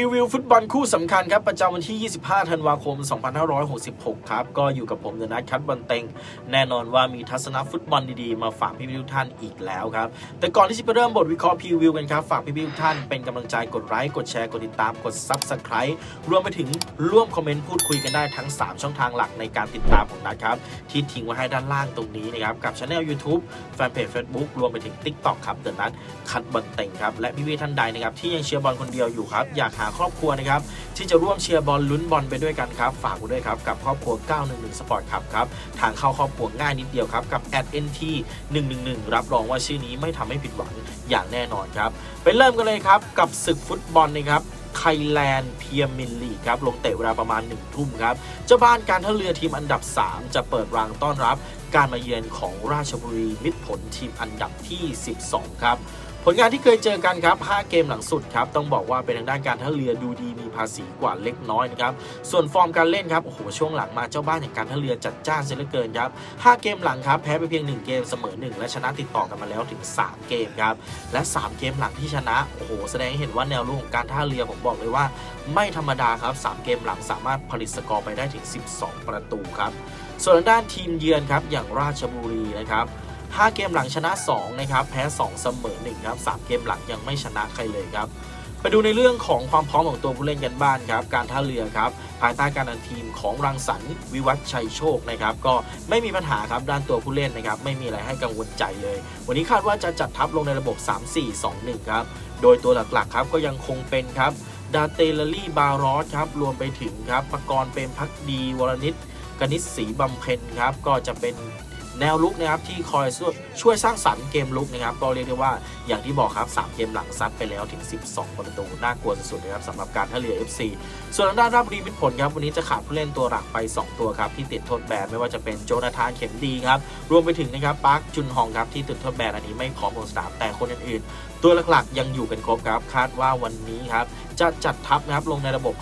ีวิวฟุตบอลคู่สำคัญครับ ประจำวันที่ 25 ธันวาคม 2566 ครับ ก็อยู่กับผมเดนัทคัตบอลเต็ง แน่นอนว่ามีทัศนะฟุตบอลดีๆ มาฝากพี่ๆทุกท่านอีกแล้วครับ แต่ก่อนที่จะไปเริ่มบทวิเคราะห์พรีวิวกันครับ ฝากพี่ๆทุกท่านเป็นกำลังใจกดไลค์กดแชร์กดติดตามกด Subscribe รวมไปถึงร่วมคอมเมนต์พูดคุยกันได้ทั้ง 3 ช่องทางหลักในการติดตามของนัทครับที่ทิ้งไว้ให้ด้านล่างตรงนี้นะครับกับช anel YouTube แฟนเพจ Facebook รวมไปถึง TikTok ครับเดนัทคัตบอลเต็งครับและพี่ๆท่านใดนะครับที่ยังเชียร์บอลคนเดียวอยู่ครับอยากหาครอบครัวนะครับที่จะร่วมเชียร์บอลลุ้นบอลไปด้วยกันครับ ฝากไว้ด้วยครับ กับครอบครัว 911 Sport ครับครับ ทางเข้าครอบครัวง่ายนิดเดียวครับ กับ @nt 111 รับรองว่าชื่อนี้ไม่ทำให้ผิดหวังอย่างแน่นอนครับไปเริ่มกันเลยครับ กับศึกฟุตบอลนะครับไทยแลนด์เพียมินลีครับ ลงเตะเวลาประมาณ 1 ทุ่มครับ เจ้าบ้านการท่าเรือทีมอันดับ 3 จะเปิดรังต้อนรับการมาเยือนของราชบุรีมิตรผลทีมอันดับที่ 12 ครับ ลงานที่เคยเจอกันครับ 5 เกมหลังสุดครับ ต้องบอกว่าเป็นทางด้านการท่าเรือดูดีมีภาษีกว่าเล็กน้อยนะครับ ส่วนฟอร์มการเล่นครับ โอ้โห ช่วงหลังมาเจ้าบ้านอย่างการท่าเรือจัดจ้านเสียเหลือเกินครับ 5 เกมหลังครับ แพ้ไปเพียง 1 เกมเสมอ 1 และชนะติดต่อกันมาแล้วถึง 3 เกมครับ และ 3 เกมหลังที่ชนะ โอ้โห แสดงให้เห็นว่าแนวรุ่งของการท่าเรือผมบอกเลยว่า ไม่ธรรมดาครับ 3 เกมหลังสามารถผลิตสกอร์ไปได้ถึง 12 ประตูครับ ส่วนด้านทีมเยือนครับ อย่างราชบุรีนะครับ 5 เกมหลังชนะ 2 นะครับ แพ้ 2 เสมอ 1 ครับ 3 เกมหลังยังไม่ชนะใครเลยครับ ไปดูในเรื่องของความพร้อมของตัวผู้เล่นกันบ้านครับ การท่าเรือครับ ภายใต้การนำทีมของรังสรรค์วิวัฒชัยโชคนะครับ ก็ไม่มีปัญหาครับด้านตัวผู้เล่นนะครับ ไม่มีอะไรให้กังวลใจเลย วันนี้คาดว่าจะจัดทัพลงในระบบ 3-4-2-1 ครับ โดยตัวหลักๆครับก็ยังคงเป็นครับดาเตลลี่บารอสครับ รวมไปถึงครับปกรณ์เปรมพักดี วรนิตกนิษฐ์ศรีบำเพ็ญครับ ก็จะเป็น แนวลุกนะครับที่คอยช่วยสร้างสรรค์เกมลุกนะครับก็เรียกได้ว่าอย่างที่บอกครับ 3 เกมหลังซัดไปแล้วถึง 12 ประตู น่ากลัวสุดๆนะครับสำหรับการท่าเรือ FC ส่วนทางด้านราชบุรีมิตรผลครับวันนี้จะขาดผู้เล่นตัวหลักไป 2 ตัวครับที่ติดโทษแบนไม่ว่าจะเป็นโจนาธานเข็มดีครับรวมไปถึงนะครับปาร์คจุนฮองครับที่ติดโทษแบนอันนี้ไม่พร้อมลงสนามแต่คนอื่นๆ ตัวหลักๆ ยังอยู่กันครบครับคาดว่าวันนี้ครับจะจัดทัพนะครับลงในระบบ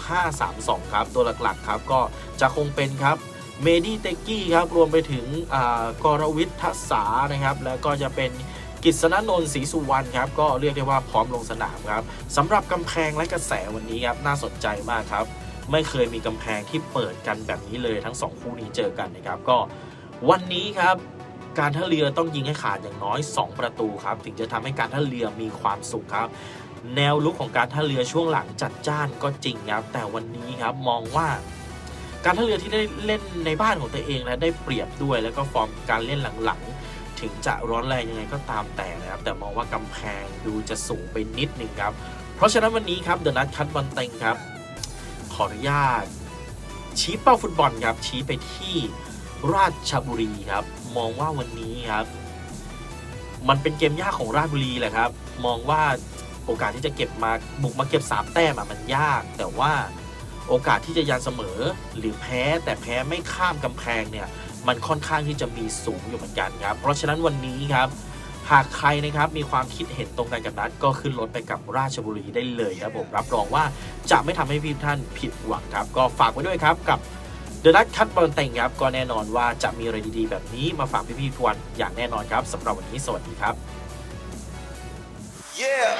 5-3-2 ครับตัวหลักๆครับก็จะคงเป็นครับ เมดี้เตกี้ครับรวมไปถึงอ่ากรวิทย์ทัศานะครับแล้วก็จะเป็นกิษณนนท์ศรีสุวรรณครับก็เรียกได้ว่าพร้อมลงสนามครับสำหรับกำแพงและกระแสวันนี้ครับน่าสนใจมากครับ ไม่เคยมีกำแพงที่เปิดกันแบบนี้เลยทั้งสองคู่นี้เจอกันนะครับก็วันนี้ครับการท่าเรือต้องยิงให้ขาดอย่างน้อย 2 ประตูครับ ถึงจะทำให้การท่าเรือมีความสุขครับ แนวลุกของการท่าเรือช่วงหลังจัดจ้านก็จริงครับ แต่วันนี้ครับมองว่า การท่าเรือที่ได้เล่นในบ้านของตัวเองและได้เปรียบด้วยแล้วก็ฟอร์มการเล่นหลังๆ ถึงจะร้อนแรงยังไงก็ตามแต่นะครับ แต่มองว่ากำแพงดูจะสูงไปนิดหนึ่งครับ เพราะฉะนั้นวันนี้ครับเดอะนัทคัตบอลเต็งครับ ขออนุญาต ชี้เป้าฟุตบอลครับชี้ไปที่ราชบุรีครับ มองว่าวันนี้ครับ มันเป็นเกมยากของราชบุรีแหละครับ มองว่าโอกาสที่จะเก็บมาบุกมาเก็บสามแต้มอะมันยากแต่ว่า โอกาสที่จะยันเสมอหรือแพ้แต่แพ้ไม่ข้ามกำแพงเนี่ยมันค่อนข้างที่จะมีสูงอยู่เหมือนกันครับ เพราะฉะนั้นวันนี้ครับ หากใครนะครับมีความคิดเห็นตรงกันกับนัดก็ขึ้นรถไปกับราชบุรีได้เลยครับผมรับรองว่าจะไม่ทำให้พี่ท่านผิดหวังครับ ก็ฝากไว้ด้วยครับกับเดอะนัทคัตบอลเต็งครับก็แน่นอนว่าจะมีอะไรดีๆ แบบนี้มาฝากพี่ๆทุกวันอย่างแน่นอนครับสำหรับวันนี้สวัสดีครับ Yeah.